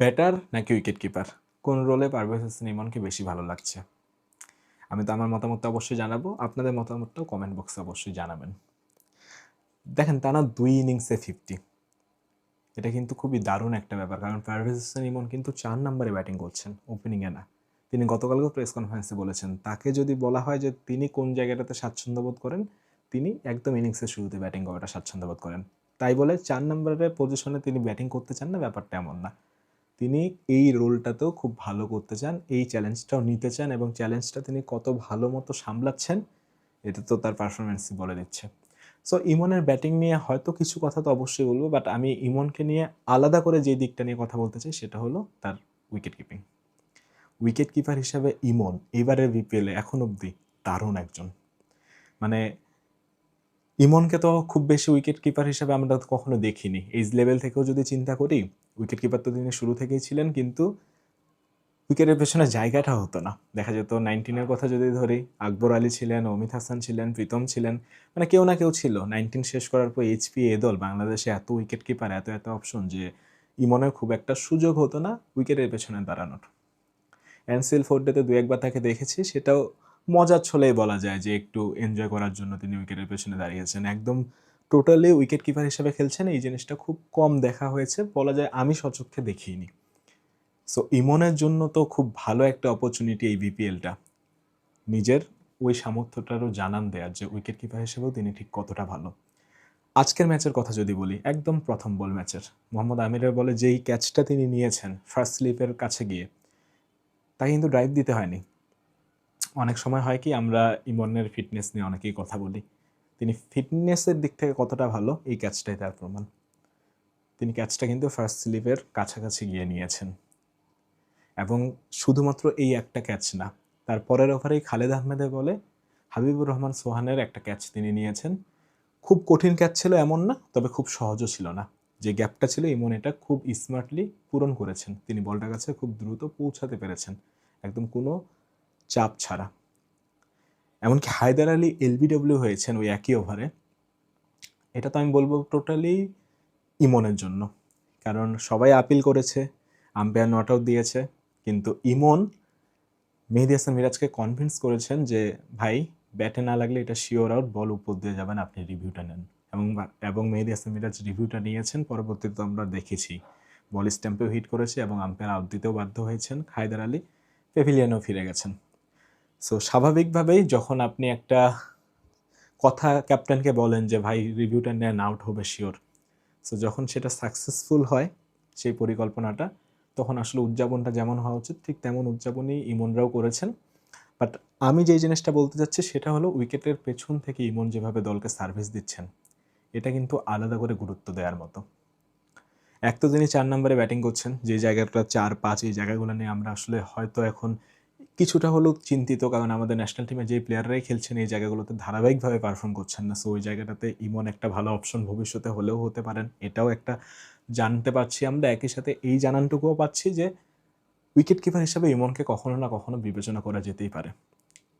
Batter নাকি wicket keeper কোন রোলে পারভেজ হোসেন ইমনকে বেশি ভালো লাগছে? আমি তো আমার মতামতটা অবশ্যই জানাব। আপনাদের মতামতটাও কমেন্ট বক্সে অবশ্যই জানাবেন। দেখেন, টানা দুই ইনিংসে ফিফটি এটা কিন্তু খুবই দারুণ একটা ব্যাপার, কারণ পারভেজ হোসেন ইমন কিন্তু চার নম্বরে ব্যাটিং করছেন ওপেনিংয়ে না। তিনি গতকালকেও প্রেস কনফারেন্সে বলেছেন, তাকে যদি বলা হয় যে তিনি কোন জায়গাটাতে স্বাচ্ছন্দ্য বোধ করেন, তিনি একদম ইনিংসের শুরুতে ব্যাটিং করাটা স্বাচ্ছন্দ্য বোধ করেন। তাই বলে চার নম্বরের পজিশনে তিনি ব্যাটিং করতে চান না, ব্যাপারটা এমন না। তিনি এই রোলটাতেও খুব ভালো করতে চান, এই চ্যালেঞ্জটাও নিতে চান এবং চ্যালেঞ্জটা তিনি কত ভালো মতো সামলাচ্ছেন, এটা তো তার পারফরমেন্সই বলে দিচ্ছে। সো ইমনের ব্যাটিং নিয়ে হয়তো কিছু কথা তো অবশ্যই বলব বাট আমি ইমনকে নিয়ে আলাদা করে যে দিকটা নিয়ে কথা বলতে চাই, সেটা হলো তার উইকেট কিপিং উইকেট কিপার হিসাবে ইমন এবারের বিপিএলে এখন অবধি দারুণ একজন। মানে ইমনকে তো খুব বেশি উইকেট কিপার হিসাবে আমরা কখনো দেখিনি। এইজ লেভেল থেকেও যদি চিন্তা করি উইকেট কিপার তো তিনি শুরু থেকেই ছিলেন, কিন্তু উইকেটের পেছনে জায়গাটা হতো না। দেখা যেত নাইনটিনের কথা যদি ধরি, আকবর আলী ছিলেন, অমিত হাসান ছিলেন, প্রীতম ছিলেন মানে কেউ না কেউ ছিল। নাইনটিন শেষ করার পর এইচপি এ দল, বাংলাদেশে এত উইকেট কিপার এত এত অপশন যে ইমনের খুব একটা সুযোগ হতো না উইকেটের পেছনে দাঁড়ানোর। অ্যানসিল ফোর্ডেতে দু একবার তাকে দেখেছি, সেটাও মজার ছলেই বলা যায় যে একটু এনজয় করার জন্য তিনি উইকেটের পেছনে দাঁড়িয়েছেন। একদম টোটালি উইকেট কিপার হিসেবে খেলছেন। এই জিনিসটা খুব কম দেখা হয়েছে। বলা যায় আমি সচক্ষে দেখিনি। সো ইমনের জন্য তো খুব ভালো একটা অপরচুনিটি এই বিপিএলটা নিজের ওই সামর্থ্যটারও জানান দেয়ার যে উইকেট কিপার হিসেবেও তিনি ঠিক কতটা ভালো। আজকের ম্যাচের কথা যদি বলি, একদম প্রথম বল ম্যাচের মোহাম্মদ আমিরের বলে যেই ক্যাচটা তিনি নিয়েছেন ফার্স্ট স্লিপের কাছে গিয়ে তাকে কিন্তু ড্রাইভ দিতে হয়নি। অনেক সময় হয় কি, আমরা ইমনের ফিটনেস নিয়ে অনেকেই কথা বলি। তিনি ফিটনেসের দিক থেকে কতটা ভালো, এই ক্যাচটাই তার প্রমাণ। তিনি ক্যাচটা কিন্তু ফার্স্ট স্লিপের কাছাকাছি গিয়ে নিয়েছেন। এবং শুধুমাত্র এই একটা ক্যাচ না, তার পরের ওভারেই খালেদ আহমেদের বলে হাবিবুর রহমান সোহানের একটা ক্যাচ তিনি নিয়েছেন। খুব কঠিন ক্যাচ ছিল এমন না, তবে খুব সহজও ছিল না। যে গ্যাপটা ছিল ইমন এটা খুব স্মার্টলি পূরণ করেছেন। তিনি বলটা কাছে খুব দ্রুত পৌঁছাতে পেরেছেন। একদম কোনো চাপ ছাড়া। এমনকি হায়দার আলী এলবিডব্লিউ হয়েছেন ওই একই ওভারে। এটা তো আমি বলব টোটালি ইমনের জন্য। কারণ সবাই আপিল করেছে, আম্পায়ার নট আউট দিয়েছে, কিন্তু ইমন মেহেদি হাসান মিরাজকে কনভিন্স করেছেন যে, ভাই ব্যাটে না লাগলে এটা শিওর আউট বল উপর দিয়ে যাবেন, আপনি রিভিউটা নেন। এবং এবং মেহেদি হাসান মিরাজ রিভিউটা নিয়েছেন, পরবর্তীতে আমরা দেখেছি। বল স্ট্যাম্পেও হিট করেছে এবং আম্পায়ার আউট দিতেও বাধ্য হয়েছেন হায়দার আলী। পেভিলিয়নেও ফিরে গেছেন। সো স্বাভাবিকভাবেই যখন আপনি একটা কথা ক্যাপ্টেনকে বলেন যে, ভাই রিভিউটা নেন আউট হবে শিওর সো যখন সেটা সাকসেসফুল হয়, সেই পরিকল্পনাটা, তখন আসলে উদযাপনটা যেমন হওয়া উচিত, ঠিক তেমন উদযাপনই ইমনরাও করেছেন। বাট আমি যেই জিনিসটা বলতে চাচ্ছি, সেটা হলো উইকেটের পেছন থেকে ইমন যেভাবে দলকে সার্ভিস দিচ্ছেন, এটা কিন্তু আলাদা করে গুরুত্ব দেওয়ার মতো। এক তো তিনি চার নম্বরে ব্যাটিং করছেন, যে জায়গাটা চার পাঁচ এই জায়গাগুলো নিয়ে আমরা আসলে হয়তো এখন কিছুটা হলেও চিন্তিত, কারণ আমাদের ন্যাশনাল টিমে যে প্লেয়াররাই খেলছেন, এই জায়গাগুলোতে ধারাবাহিকভাবে পারফর্ম করছেন না। সো ওই জায়গাটাতে ইমন একটা ভালো অপশন ভবিষ্যতে হলেও হতে পারেন। এটাও একটা জানতে পারছি আমরা। একই সাথে এই জানানটুকুও পাচ্ছি যে উইকেট কিপার হিসাবে ইমনকে কখনো না কখনো বিবেচনা করা যেতেই পারে।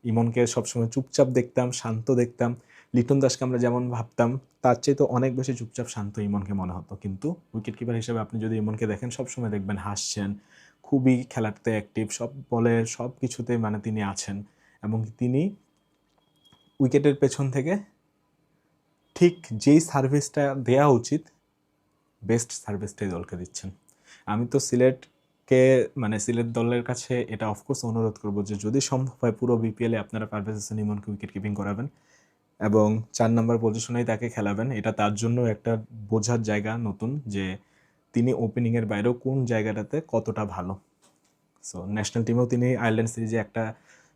ইমনকে সবসময় চুপচাপ দেখতাম, শান্ত দেখতাম। লিটন দাসকে আমরা যেমন ভাবতাম, তার চেয়ে তো অনেক বেশি চুপচাপ, শান্ত ইমনকে মনে হতো। কিন্তু উইকেট কিপার হিসেবে আপনি যদি ইমনকে দেখেন, সবসময় দেখবেন হাসছেন খুবই খেলাতে অ্যাক্টিভ সব বলে সব কিছুতে মানে তিনি আছেন। এবং তিনি উইকেটের পেছন থেকে ঠিক যেই সার্ভিসটা দেওয়া উচিত বেস্ট সার্ভিসটাই দলকে দিচ্ছেন। আমি তো সিলেটকে মানে সিলেট দলের কাছে এটা অফকোর্স অনুরোধ করব যে যদি সম্ভব হয় পুরো বিপিএলে আপনারা পারভেজ হোসেন ইমনকে উইকেট কিপিং করাবেন এবং চার নম্বর পজিশনেই তাকে খেলাবেন। এটা তার জন্য একটা বোঝার জায়গা নতুন যে তিনি ওপেনিংয়ের বাইরেও কোন জায়গাটাতে কতটা ভালো? সো ন্যাশনাল টিমেও তিনি আয়ারল্যান্ড সিরিজে একটা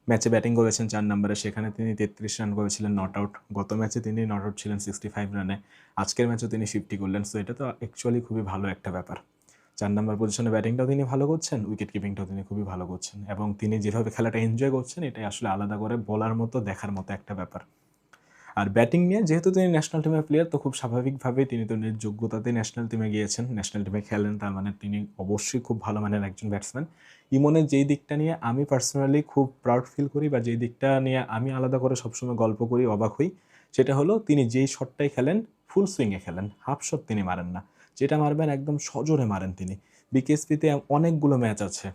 ম্যাচে ব্যাটিং করেছেন চার নম্বরে সেখানে তিনি তেত্রিশ রান করেছিলেন নট আউট গত ম্যাচে তিনি নট আউট ছিলেন সিক্সটি ফাইভ রানে আজকের ম্যাচেও তিনি ফিফটি করলেন। সো এটা তো অ্যাকচুয়ালি খুবই ভালো একটা ব্যাপার। চার নম্বর পজিশনে ব্যাটিংটাও তিনি ভালো করছেন উইকেট কিপিংটাও তিনি খুবই ভালো করছেন। এবং তিনি যেভাবে খেলাটা এনজয় করছেন, এটাই আসলে আলাদা করে বলার মতো, দেখার মতো একটা ব্যাপার। আর ব্যাটিং নিয়ে, যেহেতু তিনি ন্যাশনাল টিমের প্লেয়ার তো খুব স্বাভাবিকভাবেই তিনি তো নিজ যোগ্যতাতে ন্যাশনাল টিমে গিয়েছেন। ন্যাশনাল টিমে খেলেন, তার মানে তিনি অবশ্যই খুব ভালো মানের একজন ব্যাটসম্যান ইমনের যেই দিকটা নিয়ে আমি পার্সোনালি খুব প্রাউড ফিল করি বা যেই দিকটা নিয়ে আমি আলাদা করে সবসময় গল্প করি, অবাক হই, সেটা হলো তিনি যেই শটটাই খেলেন ফুল সুইংয়ে খেলেন। হাফ শট তিনি মারেন না। যেটা মারবেন একদম সজোরে মারেন তিনি। বিকেএসপিতে অনেকগুলো ম্যাচ আছে।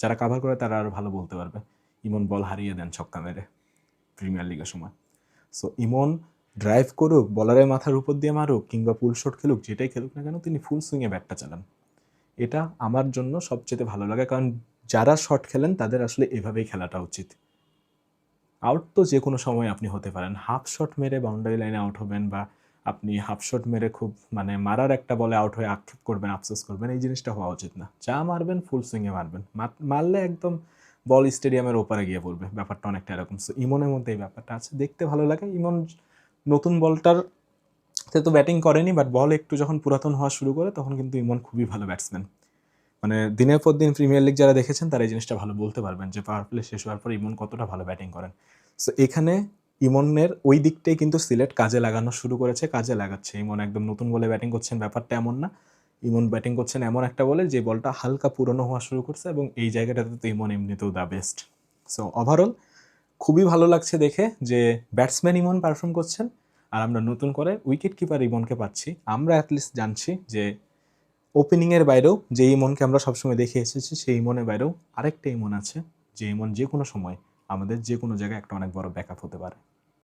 যারা কাভার করে তারা আরও ভালো বলতে পারবে। ইমন বল হারিয়ে দেন ছক্কা মেরে। প্রিমিয়ার লিগের সময়। সো ইমন ড্রাইভ করুক বলারের মাথার উপর দিয়ে মারুক কিংবা পুল শট খেলুক, যেটাই খেলুক না কেন, তিনি ফুল সুইংয়ে ব্যাটটা চালান। এটা আমার জন্য সবচেয়ে ভালো লাগে, কারণ যারা শট খেলেন, তাদের আসলে এভাবেই খেলাটা উচিত। আউট তো যে কোনো সময় আপনি হতে পারেন। হাফ শট মেরে বাউন্ডারি লাইনে আউট হবেন বা আপনি হাফ শট মেরে খুব মানে মারার একটা বলে আউট হয়ে আক্ষেপ করবেন, আফসোস করবেন, এই জিনিসটা হওয়া উচিত না। যা মারবেন ফুল সুইংয়ে মারবেন। মার- মারলে একদম বল স্টেডিয়ামের ওপারে গিয়ে পড়বে। ব্যাপারটা অনেকটা এরকম। সো ইমনের মধ্যে এই ব্যাপারটা আছে। দেখতে ভালো লাগে। ইমন নতুন বলটার সে তো ব্যাটিং করেনি বাট বল একটু যখন পুরাতন হওয়া শুরু করে, তখন কিন্তু ইমন খুবই ভালো ব্যাটসম্যান মানে দিনের পর দিন প্রিমিয়ার লিগ যারা দেখেছেন, তারা এই জিনিসটা ভালো বলতে পারবেন যে পাওয়ার প্লে শেষ হওয়ার পর ইমন কতটা ভালো ব্যাটিং করেন। সো এখানে ইমনের ওই দিকটাই কিন্তু সিলেট কাজে লাগানো শুরু করেছে, কাজে লাগাচ্ছে। ইমন একদম নতুন বলে ব্যাটিং করছেন, ব্যাপারটা এমন না। ইমন ব্যাটিং করছেন এমন একটা বলে যে বলটা হালকা পুরনো হওয়া শুরু করছে এবং এই জায়গাটাতে তো ইমন এমনিতেও দ্য বেস্ট সো ওভারঅল খুবই ভালো লাগছে দেখে যে ব্যাটসম্যান ইমন পারফর্ম করছেন। আর আমরা নতুন করে উইকেট কিপার ইমনকে পাচ্ছি। আমরা অ্যাটলিস্ট জানছি যে ওপেনিংয়ের বাইরেও যে ইমনকে আমরা সবসময় দেখে এসেছি, সেই ইমনের বাইরেও আরেকটা ইমন আছে যে ইমন যে কোনো সময় আমাদের যে কোনো জায়গায় একটা অনেক বড় ব্যাকআপ হতে পারে।